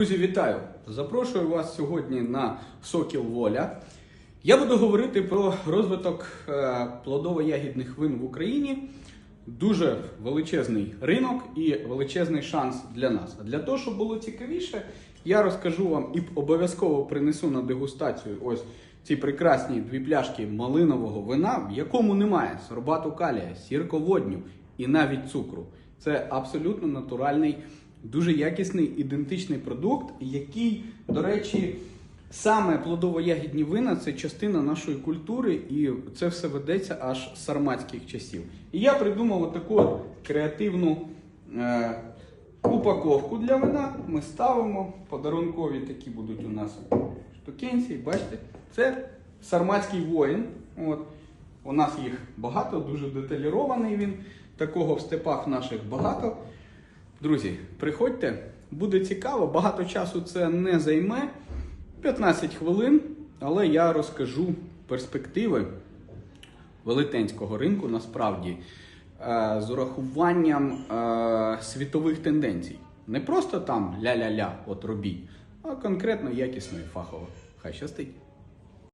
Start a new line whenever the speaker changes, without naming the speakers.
Друзі, вітаю! Запрошую вас сьогодні на Сокіл Воля. Я буду говорити про розвиток е, плодово-ягідних вин в Україні. Дуже величезний ринок і величезний шанс для нас. А для того, щоб було цікавіше, я розкажу вам і обов'язково принесу на дегустацію ось ці прекрасні дві пляшки малинового вина, в якому немає сорбату калія, сірководню і навіть цукру. Це абсолютно натуральний, дуже якісний ідентичний продукт, який, до речі, саме плодово-ягідні вина це частина нашої культури, і це все ведеться аж з сарматських часів. І я придумав таку креативну е, упаковку для вина. Ми ставимо подарункові такі будуть у нас штукенці. Бачите, це сарматський воїн. От. У нас їх багато, дуже деталірований він. Такого в степах наших багато. Друзі, приходьте, буде цікаво. Багато часу це не займе. 15 хвилин, але я розкажу перспективи велетенського ринку насправді е, з урахуванням е, світових тенденцій. Не просто там ля-ля-ля, от робіть, а конкретно якісно і фахово. Хай щастить.